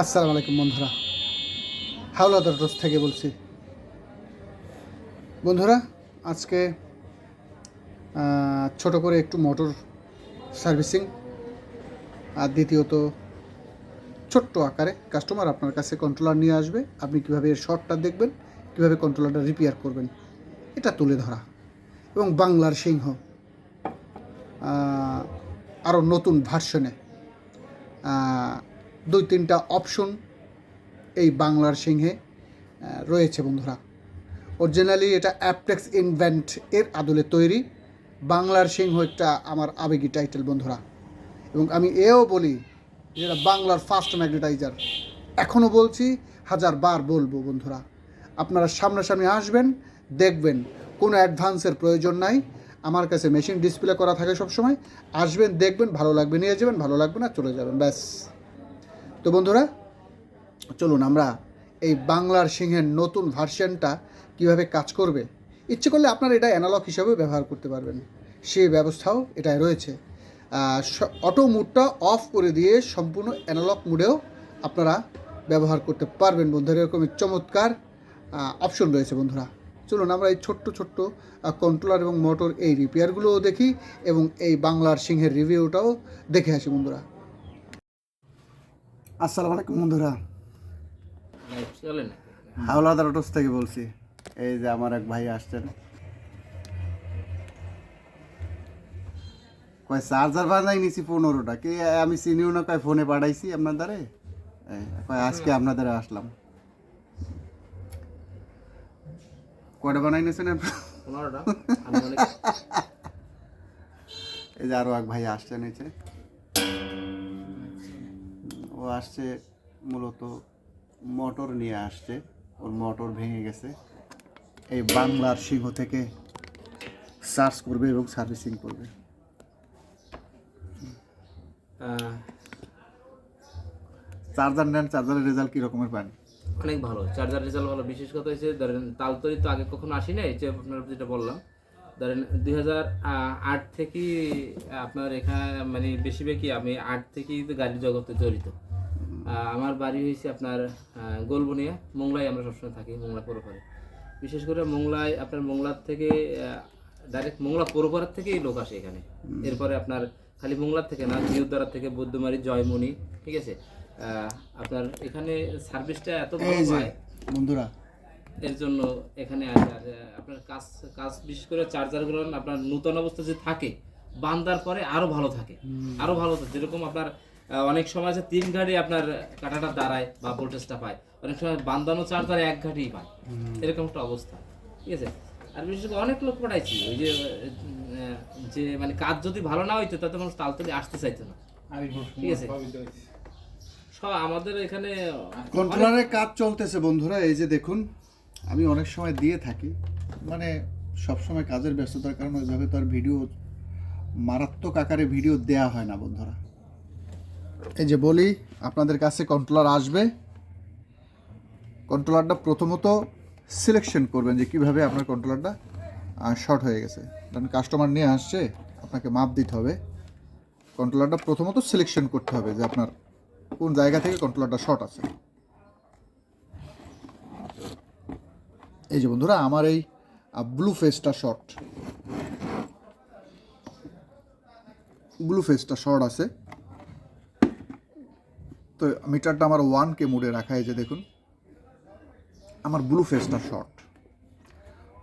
আসসালামু আলাইকুম, বন্ধুরা। হাওলাদার রোজ থেকে বলছি। বন্ধুরা, আজকে ছোট করে একটু মোটর সার্ভিসিং আর দ্বিতীয়ত ছোট্ট আকারে কাস্টমার আপনার কাছে কন্ট্রোলার নিয়ে আসবে। আপনি কীভাবে এর শর্টটা দেখবেন, কীভাবে কন্ট্রোলারটা রিপেয়ার করবেন, এটা তুলে ধরা। এবং বাংলার সিংহ আরও নতুন ভার্সনে দুই তিনটা অপশন এই বাংলার সিংহে রয়েছে বন্ধুরা। অরিজিনালি এটা অ্যাপটেক্স ইনভেন্ট এর আদলে তৈরি। বাংলার সিংহ একটা আমার আবেগী টাইটেল বন্ধুরা। এবং আমি এও বলি, যেটা বাংলার ফার্স্ট ম্যাগনেটাইজার এখনও বলছি হাজার বার বলব বন্ধুরা। আপনারা সামনাসামনি আসবেন, দেখবেন। কোনো অ্যাডভান্সের প্রয়োজন নাই। আমার কাছে মেশিন ডিসপ্লে করা থাকে সবসময়। আসবেন, দেখবেন, ভালো লাগবে, নিয়ে যাবেন, ভালো লাগবে না, চলে যাবেন, ব্যাস। তো বন্ধুরা, চলুন আমরা এই বাংলার সিংহের নতুন ভার্সনটা কীভাবে কাজ করবে, ইচ্ছে করলে আপনারা এটা অ্যানালগ হিসাবে ব্যবহার করতে পারবেন। সেই ব্যবস্থাও এটায় রয়েছে। অটো মুডটা অফ করে দিয়ে সম্পূর্ণ অ্যানালগ মুডেও আপনারা ব্যবহার করতে পারবেন বন্ধুরা। এরকম চমৎকার অপশন রয়েছে বন্ধুরা। চলুন আমরা এই ছোট্ট ছোট্ট কন্ট্রোলার এবং মোটর এই রিপেয়ারগুলোও দেখি এবং এই বাংলার সিংহের রিভিউটাও দেখে আসি বন্ধুরা। আসসালামু আলাইকুম বন্ধুরা। হাওলাদার অটোস থেকে বলছি এই যে আমার এক ভাই আসছেন। কয় চার্জার বাজাই নিছি পনেরোটা। কে আমি চিনিও না কয় ফোনে পাঠাইছি আপনার দ্বারে? কয় আজকে আপনার আপনাদের আসলাম। কয়টা বানাই নিয়েছেন এই যে আরও এক ভাই আসছেন নিচে ও আসছে মূলত মোটর নিয়ে আসছে। ওর মোটর ভেঙে গেছে। এই বাংলার সিংহ থেকে সার্চ করবে এবং সার্ভিসিং করবে। চার্জার নেন, চার্জারের রেজাল্ট কী রকমের পান? অনেক ভালো। চার্জার রেজাল্ট ভালো। বিশেষ কথা হচ্ছে, ধরেন তালতরি তো আগে কখনো আসি নাই, যে আপনার যেটা বললাম। ধরেন দুই হাজার আট থেকে আপনার এখানে মানে বেশিরভাগই আমি আট থেকেই তো গাড়ি জগতে জড়িত। আমার বাড়ি হয়েছে আপনার গোলবনিয়া। মোংলায় আমরা সবসময় থাকি মোংলা পৌরপাড়ে বিশেষ করে মোংলায় আপনার মোংলার থেকে ডাইরেক্ট মোংলা পৌরপাড়ার থেকেই লোক আসে এখানে। এরপরে আপনার খালি মোংলার থেকে না জিউদ্দারা থেকে বৌদ্ধমারি জয়মণি ঠিক আছে? আহ, আপনার এখানে সার্ভিসটা এত ভালো পায়। বন্ধুরা। এর জন্য এখানে আসে। আর আপনার কাজ কাজ বিশেষ করে চার্জারগুলো আপনার নূতন অবস্থা যে থাকে বান্দার পরে আরও ভালো থাকে। আরও ভালো থাকে। যেরকম আপনার অনেক সময় আছে তিন ঘাড়ি আপনার কাটাটা দাঁড়ায় বা ভোল্টেজটা পায়। অনেক সময় বান্দানো চার্জার এক ঘাটেই পায়। এরকম একটা অবস্থা। ঠিক আছে? আর বিশেষ করে অনেক লোক পাঠাইছি ওই যে যে মানে কাজ যদি ভালো না হইতো তাতে মানুষ তালতলি আসতে চাইতো না। ঠিক আছে? সব আমাদের এখানে কন্ট্রোলারের কাজ চলতেছে বন্ধুরা এই যে দেখুন আমি অনেক সময় দিয়ে থাকি মানে সব সময় কাজের ব্যস্ততার কারণে ওইভাবে তো আর ভিডিও মারাত্মক আকারে ভিডিও দেয়া হয় না বন্ধুরা। এই যে বলি, আপনাদের কাছে কন্ট্রোলার আসবে। কন্ট্রোলারটা প্রথমত সিলেকশন করবেন যে কীভাবে আপনার কন্ট্রোলারটা শর্ট হয়ে গেছে। কারণ কাস্টমার নিয়ে আসছে, আপনাকে মাপ দিতে হবে। কন্ট্রোলারটা প্রথমত সিলেকশন করতে হবে যে আপনার কোন জায়গা থেকে কন্ট্রোলারটা শর্ট আছে। এই যে বন্ধুরা, আমার এই ব্লু ফেসটা শর্ট ব্লু ফেসটা শর্ট আছে। তো মিটারটা আমার ওয়ান কে মুডে রাখা হয়েছে দেখুন, আমার ব্লু ফেসটা শর্ট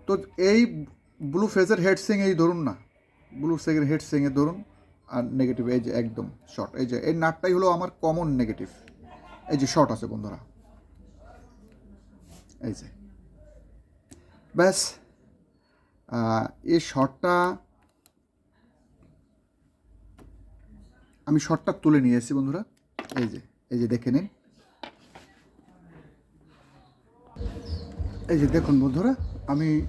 তো এই ব্লু ফেজের হেড সিং এই ধরুন না ব্লু সেগের হেড সিংয়ে ধরুন, আর নেগেটিভ এই যে একদম শর্ট এই যে, এই নাটটাই হলো আমার কমন নেগেটিভ এই যে শর্ট আছে বন্ধুরা। এই যে, ব্যাস। এই শর্টটা আমি শর্টটা তুলে নিয়ে এসেছি বন্ধুরা। এই যে এই যে দেখে নিন। এই যে দেখুন বন্ধুরা, আমি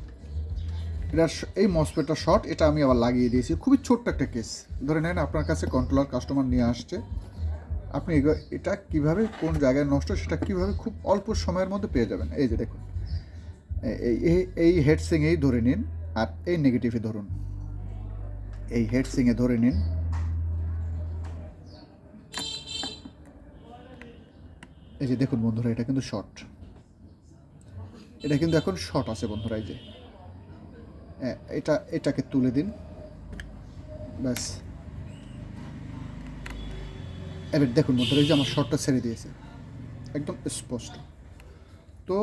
এটা এই মসপেটটা শর্ট, এটা আমি আবার লাগিয়ে দিয়েছি। খুবই ছোট্ট একটা কেস। ধরে নেন আপনার কাছে কন্ট্রোলার কাস্টমার নিয়ে আসছে। আপনি এটা কীভাবে, কোন জায়গায় নষ্ট, সেটা কীভাবে খুব অল্প সময়ের মধ্যে পেয়ে যাবেন। এই যে দেখুন। এই- এই এই- এই হেড সিংয়েই ধরে নিন, আর এই নেগেটিভে ধরুন। এই হেডসিংয়ে ধরে নিন। এই যে দেখুন বন্ধুরা এটা কিন্তু শর্ট এটা কিন্তু এখন শর্ট আছে বন্ধুরা এই যে। হ্যাঁ, এটা এটাকে তুলে দিন। ব্যাস। এবার দেখুন বন্ধুরা এই যে আমার শর্টটা ছেড়ে দিয়েছে। একদম স্পষ্ট। তো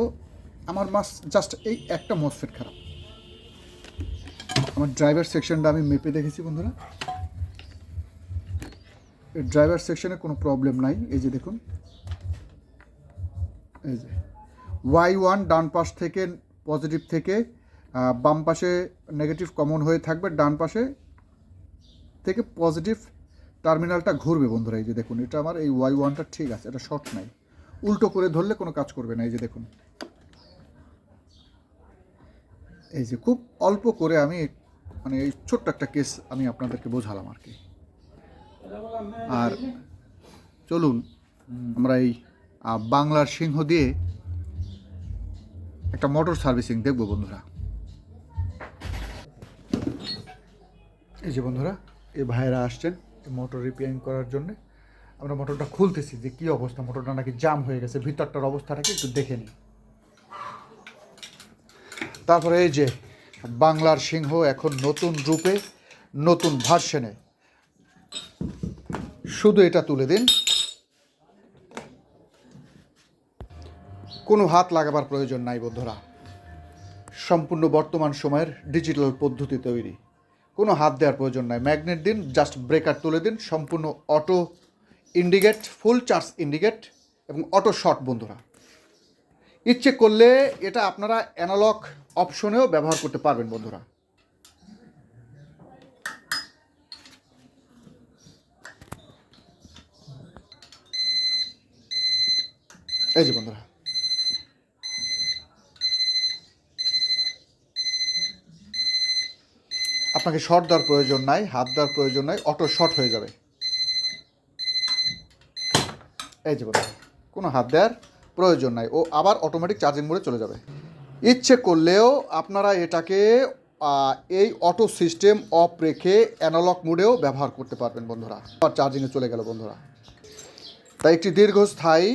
আমার মাস জাস্ট এই একটা মসফেট খারাপ। আমার ড্রাইভার সেকশনটা আমি মেপে দেখেছি বন্ধুরা। ড্রাইভার সেকশনে কোনো প্রবলেম নাই। এই যে দেখুন। এই যে ওয়াই ওয়ান ডান পাশ থেকে পজিটিভ থেকে বাম পাশে নেগেটিভ কমন হয়ে থাকবে, ডান পাশে থেকে পজিটিভ টার্মিনালটা ঘুরবে বন্ধুরা, এই যে দেখুন, এটা আমার এই ওয়াই ওয়ানটা ঠিক আছে, এটা শর্ট নাই। উল্টো করে ধরলে কোনো কাজ করবে না, এই যে দেখুন। এই যে খুব অল্প করে আমি মানে এই ছোট্ট একটা কেস আমি আপনাদেরকে বোঝালাম আর কি। আর চলুন, আমরা এই বাংলার সিংহ দিয়ে একটা মোটর সার্ভিসিং দেখব বন্ধুরা। এই যে বন্ধুরা এই ভাইয়েরা আসছেন মোটর রিপেয়ারিং করার জন্য। আমরা মোটরটা খুলতেছি যে কী অবস্থা, মোটরটা নাকি জাম হয়ে গেছে, ভিতরটার অবস্থাটাকে একটু দেখে নিই। তারপরে এই যে বাংলার সিংহ এখন নতুন রূপে, নতুন ভার্সনে শুধু এটা তুলে দিন। কোনো হাত লাগাবার প্রয়োজন নাই, বন্ধুরা। সম্পূর্ণ বর্তমান সময়ের ডিজিটাল পদ্ধতি তৈরি। কোনো হাত দেওয়ার প্রয়োজন নাই। ম্যাগনেট দিন, জাস্ট ব্রেকার তুলে দিন, সম্পূর্ণ auto indicate, full charge indicate এবং অটো শর্ট, বন্ধুরা। ইচ্ছে করলে এটা আপনারা অ্যানালগ অপশনেও ব্যবহার করতে পারবেন, বন্ধুরা। এই যে, বন্ধুরা। আপনাকে শর্ট দেওয়ার প্রয়োজন নাই, হাত দেওয়ার প্রয়োজন নাই অটো শর্ট হয়ে যাবে। এই যে বন্ধুরা, কোনো হাত দেওয়ার প্রয়োজন নাই, ও আবার অটোমেটিক চার্জিং মোডে চলে যাবে। ইচ্ছে করলেও আপনারা এটাকে এই অটো সিস্টেম অফ রেখে অ্যানালগ মোডেও ব্যবহার করতে পারবেন বন্ধুরা। আবার চার্জিংয়ে চলে গেল বন্ধুরা। তাই একটি দীর্ঘস্থায়ী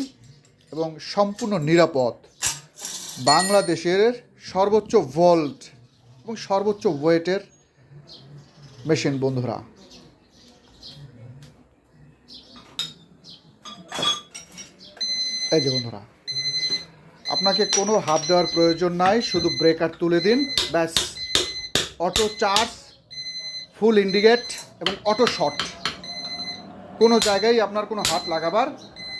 এবং সম্পূর্ণ নিরাপদ বাংলাদেশের সর্বোচ্চ ভোল্ট এবং সর্বোচ্চ ওয়েটের মেশিন, বন্ধুরা। এই যে বন্ধুরা, আপনাকে কোনো হাত দেওয়ার প্রয়োজন নাই, শুধু ব্রেকার তুলে দিন, ব্যাস। অটো চার্জ, ফুল ইন্ডিকেট এবং অটো শট। কোনো জায়গায় আপনার কোনো হাত লাগাবার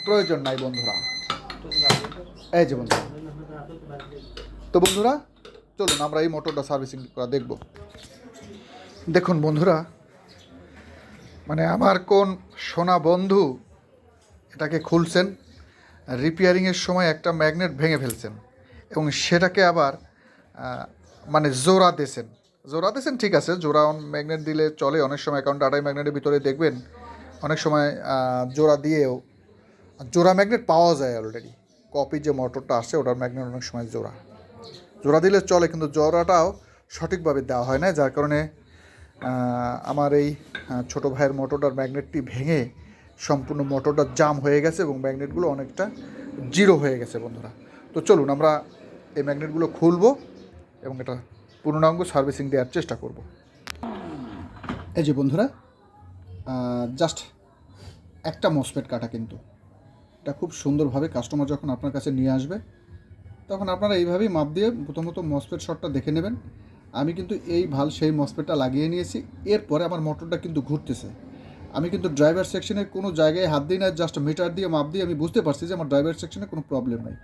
প্রয়োজন নাই, বন্ধুরা। এই যে বন্ধুরা। তো বন্ধুরা, চলুন আমরা এই মোটরটা সার্ভিসিং করা দেখব। দেখুন বন্ধুরা মানে আমার কোন সোনা বন্ধু এটাকে খুলছেন রিপেয়ারিংয়ের সময় একটা ম্যাগনেট ভেঙে ফেলছেন এবং সেটাকে আবার মানে জোড়া দিয়েছেন। জোড়া দিয়েছেন ঠিক আছে, জোড়া ম্যাগনেট দিলে চলে, অনেক সময় কারণ ডাটাই ম্যাগনেটের ভিতরে দেখবেন, অনেক সময় জোড়া দিয়েও, জোড়া ম্যাগনেট পাওয়া যায় অলরেডি কপি যে মোটরটা আসছে, ওটার ম্যাগনেট অনেক সময় জোড়া। জোড়া দিলে চলে, কিন্তু জোড়াটাও সঠিকভাবে দেওয়া হয় না যার কারণে আমার এই ছোট ভাইয়ের মোটরটার ম্যাগনেটটি ভেঙে সম্পূর্ণ মোটরটা জাম হয়ে গেছে এবং ম্যাগনেটগুলো অনেকটা জিরো হয়ে গেছে বন্ধুরা। তো চলুন, আমরা এই ম্যাগনেটগুলো খুলবো এবং এটা পূর্ণাঙ্গ সার্ভিসিং দেওয়ার চেষ্টা করব। এই যে বন্ধুরা জাস্ট একটা মসপেট কাটা কিন্তু। এটা খুব সুন্দরভাবে কাস্টমার যখন আপনার কাছে নিয়ে আসবে, তখন আপনারা এইভাবেই মাপ দিয়ে প্রথমত মসপেট শটটা দেখে নেবেন। আমি কিন্তু এই ভালো সেই মসপেটটা লাগিয়ে নিয়েছি। এরপরে আমার মোটরটা কিন্তু ঘুরতেছে। আমি কিন্তু ড্রাইভার সেকশনের কোনো জায়গায় হাত দিই না জাস্ট মিটার দিয়ে, মাপ দিয়ে আমি বুঝতে পারছি যে আমার ড্রাইভার সেকশনে কোনো প্রবলেম নাই।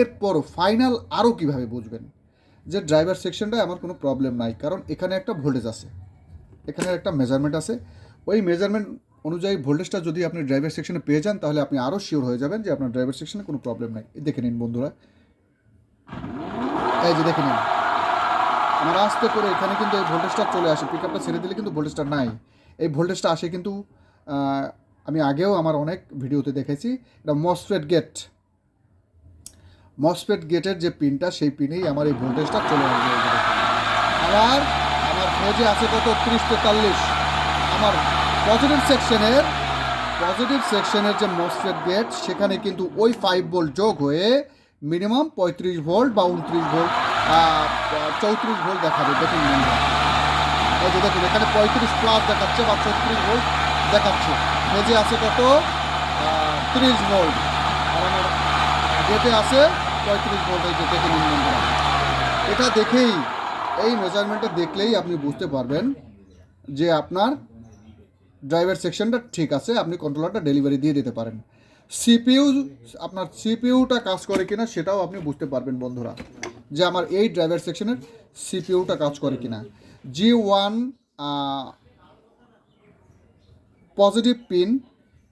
এরপরও ফাইনাল আরও কীভাবে বুঝবেন? যে ড্রাইভার সেকশনটায় আমার কোনো প্রবলেম নাই, কারণ এখানে একটা ভোল্টেজ আছে। এখানে একটা মেজারমেন্ট আছে। ওই মেজারমেন্ট অনুযায়ী ভোল্টেজটা যদি আপনি ড্রাইভার সেকশনে পেয়ে যান, তাহলে আপনি আরও শিওর হয়ে যাবেন যে আপনার ড্রাইভার সেকশনে কোনো প্রবলেম নাই। দেখে নিন বন্ধুরা। এই যে দেখে নিন। আমার আস্তে করে এখানে কিন্তু এই ভোল্টেজটা চলে আসে পিক আপটা ছেড়ে দিলে কিন্তু ভোল্টেজটা নাই। এই ভোল্টেজটা আসে কিন্তু আমি আগেও আমার অনেক ভিডিওতে দেখেছি, এটা মসফেট গেট মসফেট গেটের যে পিনটা সেই পিনেই আমার এই ভোল্টেজটা চলে আসবে। আমার আমার ফোজে আছে কত? ত্রিশ তেতাল্লিশ। আমার পজিটিভ সেকশনের পজিটিভ সেকশনের যে মসফেট গেট সেখানে কিন্তু ওই ফাইভ ভোল্ট যোগ হয়ে মিনিমাম পঁয়ত্রিশ ভোল্ট বা উনত্রিশ ভোল্ট চৌত্রিশ ভোল্ট দেখাবে দেখুন বন্ধুরা এই যে দেখুন, এখানে পঁয়ত্রিশ প্লাস দেখাচ্ছে বা চৌত্রিশ ভোল্ট দেখাচ্ছে। ফেজে আছে কত? তিরিশ ভোল্ট। আমার গেটে আছে পঁয়ত্রিশ ভোল্ট, এই যে দেখে নিন বন্ধুরা। এটা দেখেই, এই মেজারমেন্টটা দেখলেই আপনি বুঝতে পারবেন যে আপনার ড্রাইভার সেকশনটা ঠিক আছে, আপনি কন্ট্রোলারটা ডেলিভারি দিয়ে দিতে পারেন। সিপিইউ আপনার সিপিইউটা কাজ করে কিনা সেটাও আপনি বুঝতে পারবেন বন্ধুরা। যে আমার এই ড্রাইভার সেকশনের সিপিইউটা কাজ করে কিনা। G one positive pin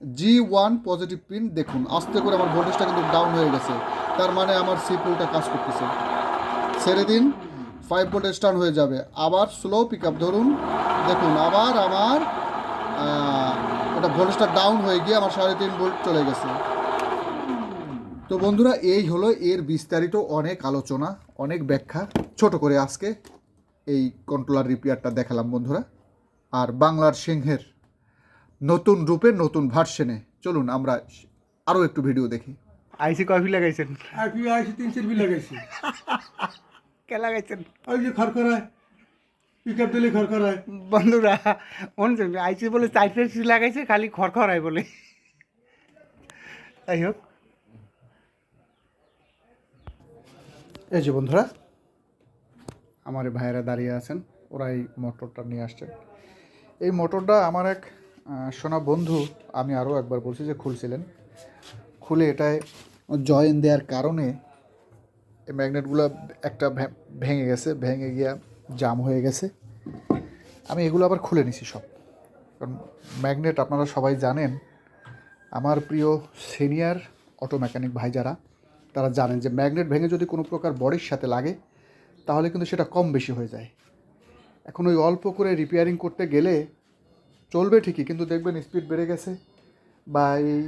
G one positive pin দেখুন, আস্তে করে আমার ভোল্টেজটা কিন্তু ডাউন হয়ে গেছে। তার মানে আমার সিপিইউটা কাজ করতেছে। ছেড়ে দিন ফাইভ ভোল্ট স্টার্ন হয়ে যাবে। আবার স্লো পিক আপ ধরুন, দেখুন আবার আমার এটা ভোল্টেজটা ডাউন হয়ে গিয়ে আমার সাড়ে তিন ভোল্ট চলে গেছে। তো বন্ধুরা এই হলো এর বিস্তারিত অনেক আলোচনা অনেক ব্যাখ্যা। ছোট করে আজকে এই কন্ট্রোলার রিপেয়ারটা দেখালাম বন্ধুরা। আর বাংলার সিংহের নতুন রূপে নতুন ভার্সনে চলুন আমরা আরও একটু ভিডিও দেখি। আইসি কফি লাগাইছেন? আইসি তিন চার বি লাগাইছি। কে লাগাইছেন? ওই যে খড়খড়ায় পিক আপ দিলে খড়খড়ায়। বন্ধুরা শুনছেন? আইসি বলে সিট লাগাইছে খালি খড়খড়ায় বলে। যাই হোক। এই যে বন্ধুরা, আমার ভাইয়েরা দাঁড়িয়ে আছেন ওরা এই মোটরটা নিয়ে আসছেন। এই মোটরটা আমার এক শোনা বন্ধু, আমি আরও একবার বলছি যে খুলছিলেন। খুলে এটায় জয়েন দেওয়ার কারণে এই ম্যাগনেটগুলো একটা ভেঙে গেছে, ভেঙে গিয়া জাম হয়ে গেছে। আমি এগুলো আবার খুলে নিছি সব। কারণ ম্যাগনেট আপনারা সবাই জানেন, আমার প্রিয় সিনিয়র অটো মেকানিক ভাই যারা তারা জানেন যে ম্যাগনেট ভেঙে যদি কোনো প্রকার বডির সাথে লাগে, তাহলে কিন্তু সেটা কম বেশি হয়ে যায়। এখন ওই অল্প করে রিপেয়ারিং করতে গেলে চলবে ঠিকই, কিন্তু দেখবেন স্পিড বেড়ে গেছে বা এই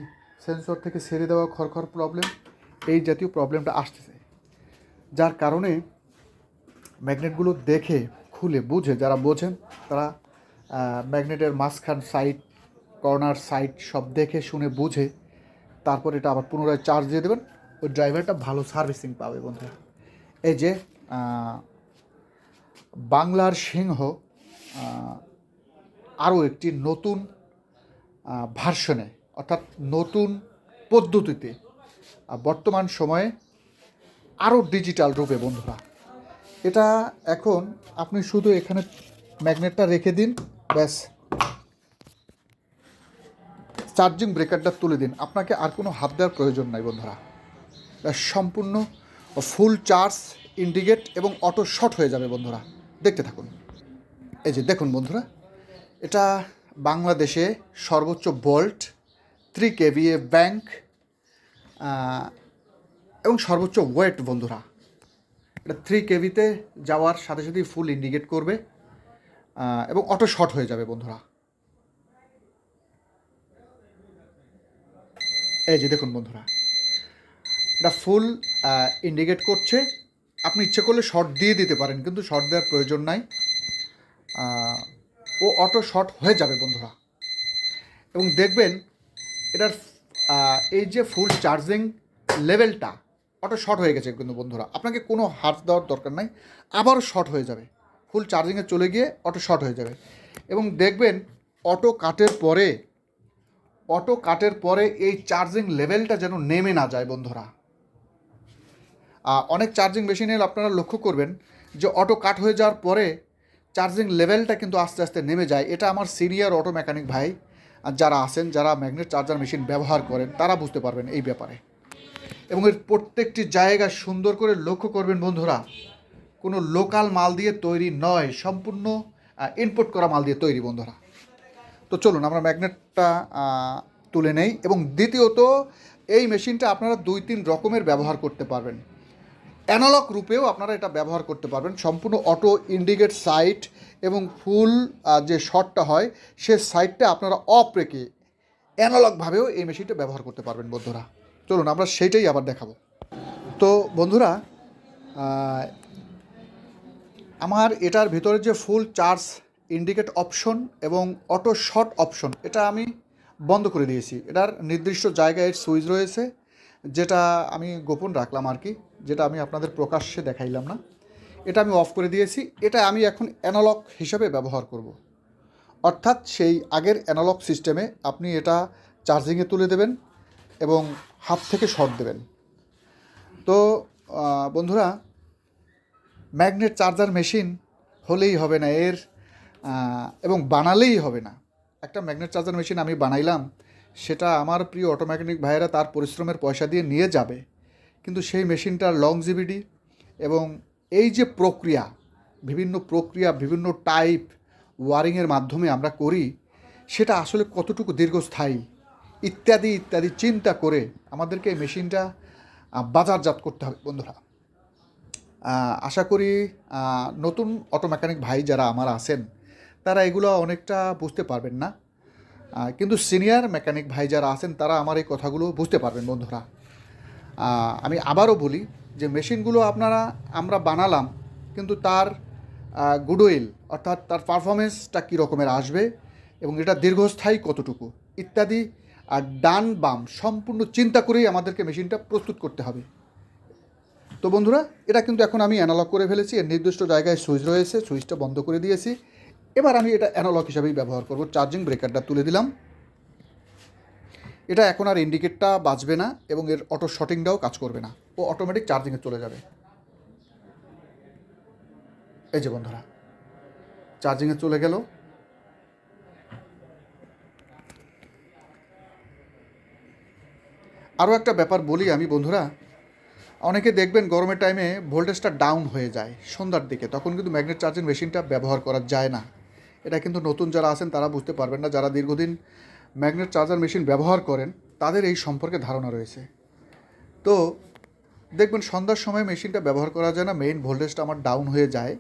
সেন্সর থেকে সেরে দেওয়া খরখর প্রবলেম এই জাতীয় প্রবলেমটা আসতেছে। যার কারণে ম্যাগনেটগুলো দেখে, খুলে, বুঝে যারা বোঝেন, তারা ম্যাগনেটের মাঝখান সাইড কর্নার সাইড সব দেখে, শুনে, বুঝে, তারপর এটা আবার পুনরায় চার্জ দিয়ে দেবেন। ওই ড্রাইভারটা ভালো সার্ভিসিং পাবে বন্ধুরা এই যে বাংলার সিংহ আরও একটি নতুন ভার্সনে, অর্থাৎ নতুন পদ্ধতিতে বর্তমান সময়ে আরও ডিজিটাল রূপে বন্ধুরা। এটা এখন আপনি শুধু এখানে ম্যাগনেটটা রেখে দিন, ব্যাস। চার্জিং ব্রেকারটা তুলে দিন। আপনাকে আর কোনো হাত দেওয়ার প্রয়োজন নাই বন্ধুরা। সম্পূর্ণ ফুল চার্জ, ইন্ডিকেট এবং অটো শর্ট হয়ে যাবে বন্ধুরা। দেখতে থাকুন। এই যে দেখুন বন্ধুরা, এটা বাংলাদেশে সর্বোচ্চ বোল্ট থ্রি কেভিএ ব্যাংক এবং সর্বোচ্চ ওয়েট বন্ধুরা। এটা থ্রি কেভিতে যাওয়ার সাথে সাথেই ফুল ইন্ডিকেট করবে এবং অটো শর্ট হয়ে যাবে বন্ধুরা। এই যে দেখুন বন্ধুরা। এটা ফুল ইন্ডিকেট করছে। আপনি ইচ্ছে করলে শর্ট দিয়ে দিতে পারেন, কিন্তু শর্ট দেওয়ার প্রয়োজন নাই। ও অটো শর্ট হয়ে যাবে, বন্ধুরা। এবং দেখবেন, এটার এই যে ফুল চার্জিং লেভেলটা অটো শর্ট হয়ে গেছে কিন্তু বন্ধুরা। আপনাকে কোনো হাত দেওয়ার দরকার নাই, আবারও শর্ট হয়ে যাবে। ফুল চার্জিংয়ে চলে গিয়ে অটো শর্ট হয়ে যাবে। এবং দেখবেন অটো কাটের পরে অটো কাটের পরে এই চার্জিং লেভেলটা যেন নেমে না যায়, বন্ধুরা। অনেক চার্জিং মেশিনে আপনারা লক্ষ্য করবেন যে অটো কাট হয়ে যাওয়ার পরে চার্জিং লেভেলটা কিন্তু আস্তে আস্তে নেমে যায়। এটা আমার সিনিয়র অটো মেকানিক ভাই যারা আছেন, যারা ম্যাগনেট চার্জার মেশিন ব্যবহার করেন, তারা বুঝতে পারবেন এই ব্যাপারে। এবং এর প্রত্যেকটি জায়গা সুন্দর করে লক্ষ্য করবেন বন্ধুরা, কোনো লোকাল মাল দিয়ে তৈরি নয়, সম্পূর্ণ ইনপুট করা মাল দিয়ে তৈরি বন্ধুরা। তো চলুন, আমরা ম্যাগনেটটা তুলে নেই। এবং দ্বিতীয়ত, এই মেশিনটা আপনারা দুই তিন রকমের ব্যবহার করতে পারবেন। অ্যানালগ রূপেও আপনারা এটা ব্যবহার করতে পারবেন। সম্পূর্ণ অটো ইন্ডিকেট সাইট এবং ফুল যে শটটা হয়, সে সাইটটা আপনারা অফ রেখে অ্যানালগভাবেও এই মেশিনটা ব্যবহার করতে পারবেন বন্ধুরা। চলুন, আমরা সেইটাই আবার দেখাবো। তো বন্ধুরা আমার এটার ভিতরে যে ফুল চার্জ ইন্ডিকেট অপশন এবং অটো শর্ট অপশন, এটা আমি বন্ধ করে দিয়েছি। এটার নির্দিষ্ট জায়গায় সুইচ রয়েছে। যেটা আমি গোপন রাখলাম আর কি, যেটা আমি আপনাদের প্রকাশ্যে দেখাইলাম না। এটা আমি অফ করে দিয়েছি। এটা আমি এখন অ্যানালগ হিসাবে ব্যবহার করব। অর্থাৎ সেই আগের অ্যানালগ সিস্টেমে আপনি এটা চার্জিংয়ে তুলে দেবেন এবং হাত থেকে শর্ট দেবেন। তো বন্ধুরা ম্যাগনেট চার্জার মেশিন হলেই হবে না, এর এবং বানালেই হবে না। একটা ম্যাগনেট চার্জার মেশিন আমি বানাইলাম সেটা আমার প্রিয় অটোমেকানিক ভাইয়েরা তার পরিশ্রমের পয়সা দিয়ে নিয়ে যাবে। কিন্তু সেই মেশিনটার লংজিভিটি এবং এই যে প্রক্রিয়া, বিভিন্ন প্রক্রিয়া, বিভিন্ন টাইপ ওয়ারিংয়ের মাধ্যমে আমরা করি, সেটা আসলে কতটুকু দীর্ঘস্থায়ী, ইত্যাদি ইত্যাদি চিন্তা করে আমাদেরকে এই মেশিনটা বাজারজাত করতে হবে বন্ধুরা। আশা করি নতুন অটো মেকানিক ভাই যারা আমার আছেন, তারা এগুলো অনেকটা বুঝতে পারবেন না। কিন্তু সিনিয়র মেকানিক ভাই যারা আছেন, তারা আমার এই কথাগুলো বুঝতে পারবেন বন্ধুরা। আমি আবারও বলি যে মেশিনগুলো আপনারা, আমরা বানালাম, কিন্তু তার গুডউইল, অর্থাৎ তার পারফরমেন্সটা কী রকমের আসবে এবং এটা দীর্ঘস্থায়ী কতটুকু ইত্যাদি, আর ডান বাম সম্পূর্ণ চিন্তা করেই আমাদেরকে মেশিনটা প্রস্তুত করতে হবে। তো বন্ধুরা, এটা কিন্তু এখন আমি অ্যানালগ করে ফেলেছি, এর নির্দিষ্ট জায়গায় সুইচ রয়েছে, সুইচটা বন্ধ করে দিয়েছি। এবার আমি এটা অ্যানালগ হিসাবেই ব্যবহার করব। চার্জিং ব্রেকারটা তুলে দিলাম। এটা এখন আর ইন্ডিকেটটা বাজবে না এবং এর অটো শটিংটাও কাজ করবে না। ও অটোমেটিক চার্জিংয়ে চলে যাবে। এই যে বন্ধুরা চার্জিংয়ে চলে গেল। আরও একটা ব্যাপার বলি আমি বন্ধুরা, অনেকে দেখবেন গরমের টাইমে ভোল্টেজটা ডাউন হয়ে যায় সন্ধ্যার দিকে, তখন কিন্তু ম্যাগনেট চার্জিং মেশিনটা ব্যবহার করা যায় না। এটা কিন্তু নতুন যারা আছেন তারা বুঝতে পারবেন না, যারা দীর্ঘদিন ম্যাগনেট চার্জার মেশিন ব্যবহার করেন, তাদের এই সম্পর্কে ধারণা রয়েছে। তো দেখবেন সন্ধ্যার সময় মেশিনটা ব্যবহার করা যায় না মেইন ভোল্টেজটা আমার ডাউন হয়ে যায়।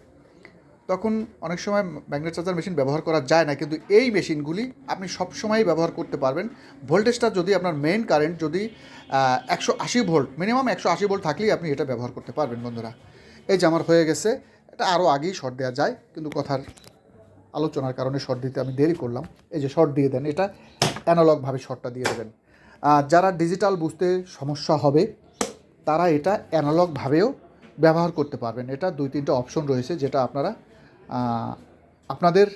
তখন অনেক সময় ম্যাগনেট চার্জার মেশিন ব্যবহার করা যায় না, কিন্তু এই মেশিনগুলি আপনি সবসময়ই ব্যবহার করতে পারবেন। ভোল্টেজটা যদি আপনার মেইন কারেন্ট যদি একশো আশি ভোল্ট মিনিমাম একশো আশি ভোল্ট থাকলেই আপনি এটা ব্যবহার করতে পারবেন বন্ধুরা। এই যে আমার হয়ে গেছে, এটা আরও আগেই শর্ট দেওয়া যায়, কিন্তু কথার আলোচনার কারণে শর্ট দিতে আমি দেরি করলাম। এই যে শর্ট দিয়ে দেন, এটা অ্যানালগভাবে শর্টটা দিয়ে দেবেন। আর যারা ডিজিটাল বুঝতে সমস্যা হবে, তারা এটা অ্যানালগভাবেও ব্যবহার করতে পারবেন। এটা দুই তিনটা অপশন রয়েছে যেটা আপনারা আপনাদের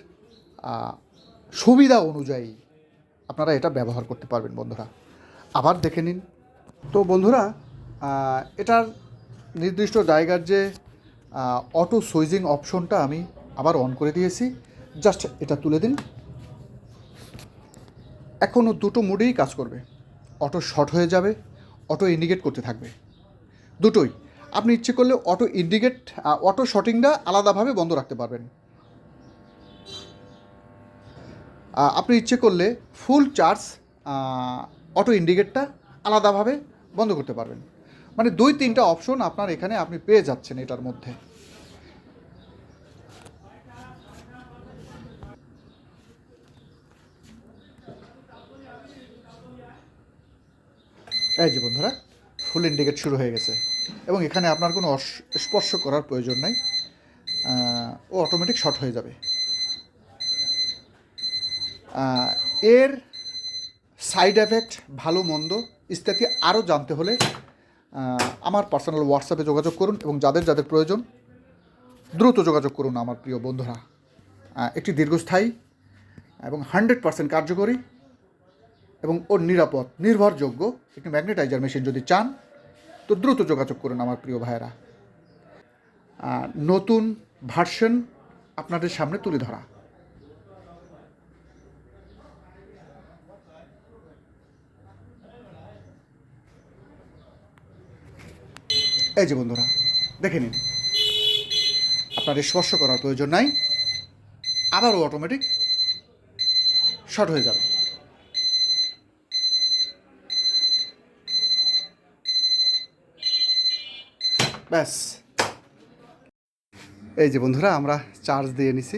সুবিধা অনুযায়ী আপনারা এটা ব্যবহার করতে পারবেন বন্ধুরা। আবার দেখে নিন। তো বন্ধুরা এটার নির্দিষ্ট জায়গার যে অটো সুইজিং অপশনটা আমি আবার অন করে দিয়েছি। জাস্ট এটা তুলে দিন। এখনও দুটো মুডেই কাজ করবে। অটো শর্ট হয়ে যাবে, অটো ইন্ডিকেট করতে থাকবে। দুটোই। আপনি ইচ্ছে করলে অটো ইন্ডিকেট অটো শটিংটা আলাদাভাবে বন্ধ রাখতে পারবেন। আপনি ইচ্ছে করলে ফুল চার্জ অটো ইন্ডিকেটটা আলাদাভাবে বন্ধ করতে পারবেন। মানে দুই তিনটা অপশন আপনার এখানে আপনি পেয়ে যাচ্ছেন এটার মধ্যে। এই যে বন্ধুরা ফুল ইন্ডিকেট শুরু হয়ে গেছে। এবং এখানে আপনার কোনো স্পর্শ করার প্রয়োজন নাই। ও অটোমেটিক শর্ট হয়ে যাবে। এর সাইড এফেক্ট ভালো, মন্দ ইত্যাদি আরও জানতে হলে আমার পার্সোনাল হোয়াটসঅ্যাপে যোগাযোগ করুন এবং যাদের যাদের প্রয়োজন, দ্রুত যোগাযোগ করুন আমার প্রিয় বন্ধুরা। একটি দীর্ঘস্থায়ী এবং হান্ড্রেড পার্সেন্ট কার্যকরী এবং ওর নিরাপদ, নির্ভরযোগ্য একটি ম্যাগনেটাইজার মেশিন যদি চান, তো দ্রুত যোগাযোগ করুন আমার প্রিয় ভাইয়েরা। নতুন ভার্সন আপনাদের সামনে তুলে ধরা। এই যে বন্ধুরা, দেখে নিন। আপনাদের স্পর্শ করার প্রয়োজন নাই। আবারও অটোমেটিক শর্ট হয়ে যাবে। ব্যাস। এই যে বন্ধুরা আমরা চার্জ দিয়ে নিছি।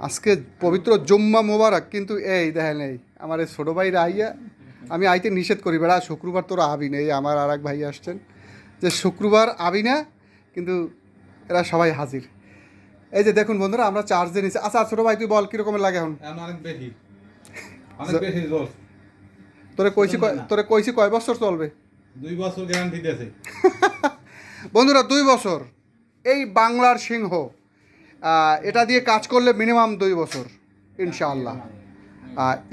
আজকে পবিত্র জুম্মা মোবারক কিন্তু এই দেখেন এই আমার এই ছোটো ভাইরা আইয়া আমি আইতে নিষেধ করি বেড়া শুক্রবার তোরা আবি না। এই আমার আর এক ভাই আসছেন যে শুক্রবার আবি না কিন্তু এরা সবাই হাজির। এই যে দেখুন বন্ধুরা আমরা চার্জ দিয়ে নিছি। আচ্ছা ছোটো ভাই তুই বল কীরকমের লাগে এখন? তোরে কইছি তোরে কইছি কয় বছর চলবে? দুই বছর গ্যারান্টি দিয়েছে। বন্ধুরা, দুই বছর। এই বাংলার সিংহ এটা দিয়ে কাজ করলে মিনিমাম দুই বছর, ইনশাআল্লাহ।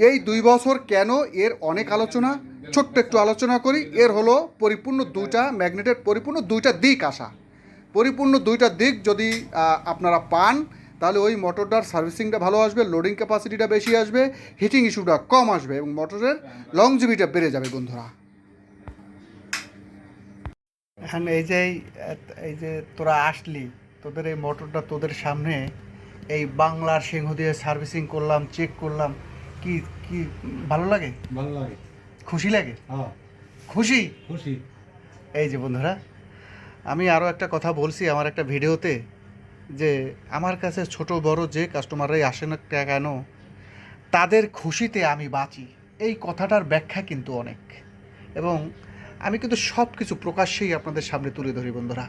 এই দুই বছর কেন এর অনেক আলোচনা, ছোট্ট একটু আলোচনা করি। এর হলো পরিপূর্ণ দুইটা ম্যাগনেটের পরিপূর্ণ দুইটা দিক আসা। পরিপূর্ণ দুইটা দিক যদি আপনারা পান, তাহলে ওই মোটরটার সার্ভিসিংটা ভালো আসবে, লোডিং ক্যাপাসিটিটা বেশি আসবে, হিটিং ইস্যুটা কম আসবে এবং মোটরের লংজিভিটা বেড়ে যাবে বন্ধুরা। এখন এই যে এই- যে তোরা আসলি তোদের এই মোটরটা তোদের সামনে এই বাংলার সিংহ দিয়ে সার্ভিসিং করলাম চেক করলাম কি কি ভালো লাগে? ভালো লাগে। খুশি লাগে? হ্যাঁ। খুশি? খুশি। এই যে বন্ধুরা আমি আরও একটা কথা বলছি আমার একটা ভিডিওতে যে আমার কাছে ছোট বড় যে কাস্টমাররাই আসে না কেন তাদের খুশিতে আমি বাঁচি। এই কথাটার ব্যাখ্যা কিন্তু অনেক। এবং আমি কিন্তু সব কিছু প্রকাশ্যেই আপনাদের সামনে তুলে ধরি বন্ধুরা।